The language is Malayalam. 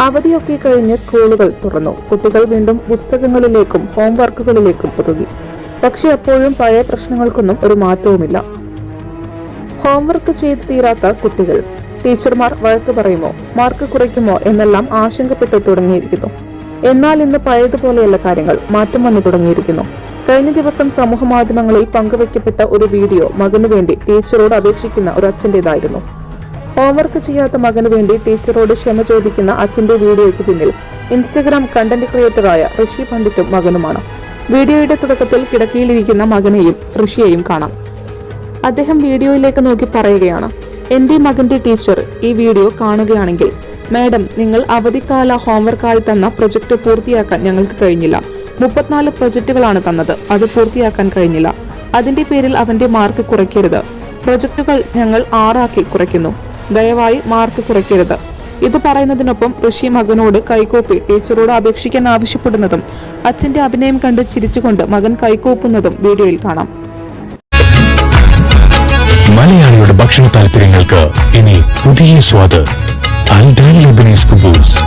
അവധിയൊക്കെ കഴിഞ്ഞ് സ്കൂളുകൾ തുറന്നു. കുട്ടികൾ വീണ്ടും പുസ്തകങ്ങളിലേക്കും ഹോംവർക്കുകളിലേക്കും ഒതുങ്ങി. പക്ഷെ അപ്പോഴും പഴയ പ്രശ്നങ്ങൾക്കൊന്നും ഒരു മാറ്റവുമില്ല. ഹോംവർക്ക് ചെയ്ത് തീരാത്ത കുട്ടികൾ. ടീച്ചർമാർ വഴക്ക് പറയുമോ മാർക്ക് കുറയ്ക്കുമോ എന്നെല്ലാം ആശങ്കപ്പെട്ടു തുടങ്ങിയിരിക്കുന്നു. എന്നാൽ ഇന്ന് പഴയതുപോലെയല്ല കാര്യങ്ങൾ മാറ്റം വന്നു തുടങ്ങിയിരിക്കുന്നു. കഴിഞ്ഞ ദിവസം സമൂഹ മാധ്യമങ്ങളിൽ പങ്കുവയ്ക്കപ്പെട്ട ഒരു വീഡിയോ മകനു വേണ്ടി ടീച്ചറോട് അപേക്ഷിക്കുന്ന ഒരു അച്ഛന്റെതായിരുന്നു. ഹോംവർക്ക് ചെയ്യാത്ത മകന് വേണ്ടി ടീച്ചറോട് ക്ഷമ ചോദിക്കുന്ന അച്ഛന്റെ വീഡിയോയ്ക്ക് പിന്നിൽ ഇൻസ്റ്റഗ്രാം കണ്ടന്റ് ക്രിയേറ്ററായ ഋഷി പണ്ഡിറ്റും മകനുമാണ്. വീഡിയോയുടെ തുടക്കത്തിൽ കിടക്കിയിലിരിക്കുന്ന മകനെയും ഋഷിയെയും കാണാം. അദ്ദേഹം വീഡിയോയിലേക്ക് നോക്കി പറയുകയാണ് എന്റെ മകന്റെ ടീച്ചർ ഈ വീഡിയോ കാണുകയാണെങ്കിൽ മാഡം നിങ്ങൾ അവധിക്കാല ഹോംവർക്കായി തന്ന പ്രൊജക്ട് പൂർത്തിയാക്കാൻ ഞങ്ങൾക്ക് കഴിഞ്ഞില്ല. മുപ്പത്തിനാല് പ്രൊജക്ടുകളാണ് തന്നത് അത് പൂർത്തിയാക്കാൻ കഴിഞ്ഞില്ല. അതിന്റെ പേരിൽ അവന്റെ മാർക്ക് കുറയ്ക്കരുത്. പ്രൊജക്ടുകൾ ഞങ്ങൾ ആറാക്കി കുറയ്ക്കുന്നു. ദയവായി മാർക്ക് കുറയ്ക്കരുത്. ഇത് പറയുന്നതിനൊപ്പം ഋഷി മകനോട് കൈകോപ്പി ടീച്ചറോട് അപേക്ഷിക്കാൻ ആവശ്യപ്പെടുന്നതും അച്ഛന്റെ അഭിനയം കണ്ട് ചിരിച്ചുകൊണ്ട് മകൻ കൈകോപ്പുന്നതും വീഡിയോയിൽ കാണാം. മലയാളിയുടെ ഭക്ഷണ താല്പര്യങ്ങൾക്ക് ഇനി പുതിയ സ്വാദ്. അൽദാൻ ലബനീസ് കുബൂസ്.